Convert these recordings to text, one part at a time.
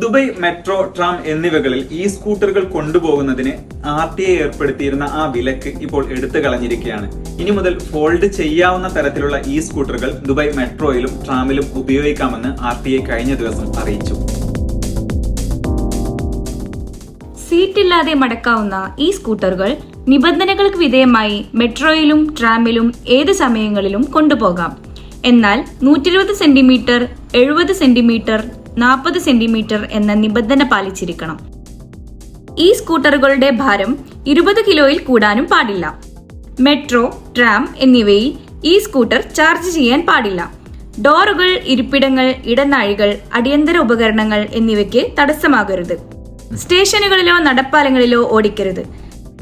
Dubai metro tram എന്നിവകളിൽ ഈ സ്കൂട്ടറുകൾ കൊണ്ടുപോകുന്നതിന് R T I ഏർപ്പെടുത്തിയിരുന്ന ആ വിലക്ക് ഇപ്പോൾ എടുത്തു കളഞ്ഞിരിക്കുകയാണ്. ഇനി മുതൽ ഫോൾഡ് ചെയ്യാവുന്ന തരത്തിലുള്ള ഈ സ്കൂട്ടറുകൾ ദുബായ് മെട്രോയിലും ട്രാമിലും ഉപയോഗിക്കാമെന്ന് ആർ ടി ഐ കഴിഞ്ഞ ദിവസം അറിയിച്ചു. സീറ്റില്ലാതെ മടക്കാവുന്ന ഈ സ്കൂട്ടറുകൾ നിബന്ധനകൾക്ക് വിധേയമായി മെട്രോയിലും ട്രാമിലും ഏത് സമയങ്ങളിലും കൊണ്ടുപോകാം. എന്നാൽ നൂറ്റിരുപത് സെന്റിമീറ്റർ എഴുപത് സെന്റിമീറ്റർ നാൽപ്പത് സെന്റിമീറ്റർ എന്ന നിബന്ധന പാലിച്ചിരിക്കണം. ഈ സ്കൂട്ടറുകളുടെ ഭാരം ഇരുപത് കിലോയിൽ കൂടാനും പാടില്ല. മെട്രോ ട്രാം എന്നിവയിൽ ഈ സ്കൂട്ടർ ചാർജ് ചെയ്യാൻ പാടില്ല. ഡോറുകൾ ഇരിപ്പിടങ്ങൾ ഇടനാഴികൾ അടിയന്തര ഉപകരണങ്ങൾ എന്നിവയ്ക്ക് തടസ്സമാകരുത്. സ്റ്റേഷനുകളിലോ നടപ്പാലങ്ങളിലോ ഓടിക്കരുത്.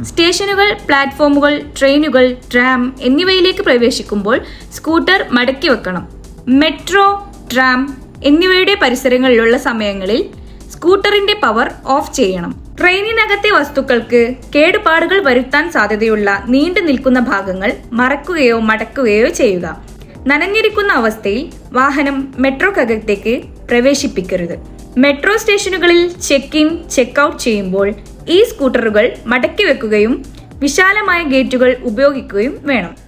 സ്റ്റേഷനുകൾ പ്ലാറ്റ്ഫോമുകൾ ട്രെയിനുകൾ ട്രാം എന്നിവയിലേക്ക് പ്രവേശിക്കുമ്പോൾ സ്കൂട്ടർ മടക്കി വെക്കണം. മെട്രോ ട്രാം എന്നിവയുടെ പരിസരങ്ങളിലുള്ള സമയങ്ങളിൽ സ്കൂട്ടറിന്റെ പവർ ഓഫ് ചെയ്യണം. ട്രെയിനിനകത്തെ വസ്തുക്കൾക്ക് കേടുപാടുകൾ വരുത്താൻ സാധ്യതയുള്ള നീണ്ടു നിൽക്കുന്ന ഭാഗങ്ങൾ മറക്കുകയോ മടക്കുകയോ ചെയ്യുക. നനഞ്ഞിരിക്കുന്ന അവസ്ഥയിൽ വാഹനം മെട്രോക്കകത്തേക്ക് പ്രവേശിപ്പിക്കരുത്. മെട്രോ സ്റ്റേഷനുകളിൽ ചെക്ക് ഇൻ ചെക്ക് ഔട്ട് ചെയ്യുമ്പോൾ ഈ സ്കൂട്ടറുകൾ മടക്കി വെക്കുകയും വിശാലമായ ഗേറ്റുകൾ ഉപയോഗിക്കുകയും വേണം.